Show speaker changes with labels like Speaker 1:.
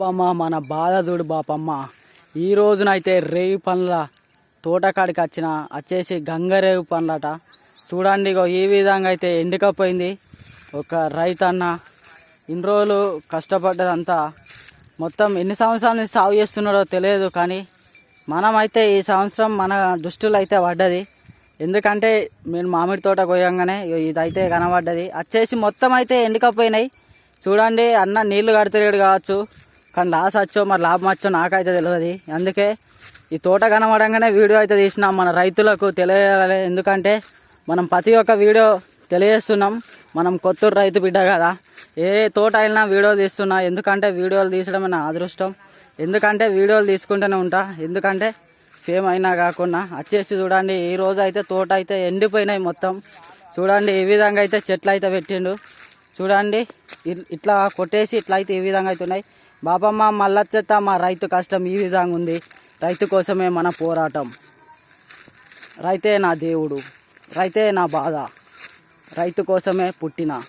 Speaker 1: బాపమ్మ మన బాధ చూడు బాపమ్మ. ఈ రోజునైతే రేవి పండ్ల తోటకాడికి వచ్చిన వచ్చేసి గంగరేవు పండ్లట. చూడండి ఇగో ఈ విధంగా అయితే ఎండుకపోయింది. ఒక రైతన్న ఇన్ని రోజులు కష్టపడ్డదంతా మొత్తం ఎన్ని సంవత్సరాల నుంచి సాగు చేస్తున్నాడో తెలియదు కానీ మనమైతే ఈ సంవత్సరం మన దుస్తులు అయితే పడ్డది. ఎందుకంటే మేము మామిడి తోట పోయంగానే ఇదైతే కనబడ్డది. వచ్చేసి మొత్తం అయితే ఎండుకపోయినాయి. చూడండి అన్న నీళ్ళు కడతలేడు కావచ్చు. కానీ లాస్ వచ్చో మరి లాభం వచ్చో నాకైతే తెలియదు అందుకే ఈ తోట కనబడంగానే వీడియో అయితే తీసినాం. మన రైతులకు తెలియాలి. ఎందుకంటే మనం ప్రతి ఒక్క వీడియో తెలియజేస్తున్నాం. మనం కొత్తూరు రైతు బిడ్డ కదా. ఏ తోట అయినా వీడియో తీస్తున్నా. ఎందుకంటే వీడియోలు తీసడం నా అదృష్టం. ఎందుకంటే వీడియోలు తీసుకుంటూనే ఉంటా. ఎందుకంటే ఫేమ్ అయినా కాకుండా వచ్చేసి చూడండి ఈ రోజు అయితే తోట అయితే ఎండిపోయినాయి మొత్తం. చూడండి ఈ విధంగా అయితే చెట్లు అయితే పెట్టిండు. చూడండి ఇట్లా కొట్టేసి ఇట్లా అయితే ఈ విధంగా అయితే బాపమ్మ బాబమ్మ మళ్ళొచ్చేత మా రైతు కష్టం ఈ విధంగా ఉంది. రైతు కోసమే మన పోరాటం. రైతే నా దేవుడు రైతే నా బాధ. రైతు కోసమే పుట్టిన.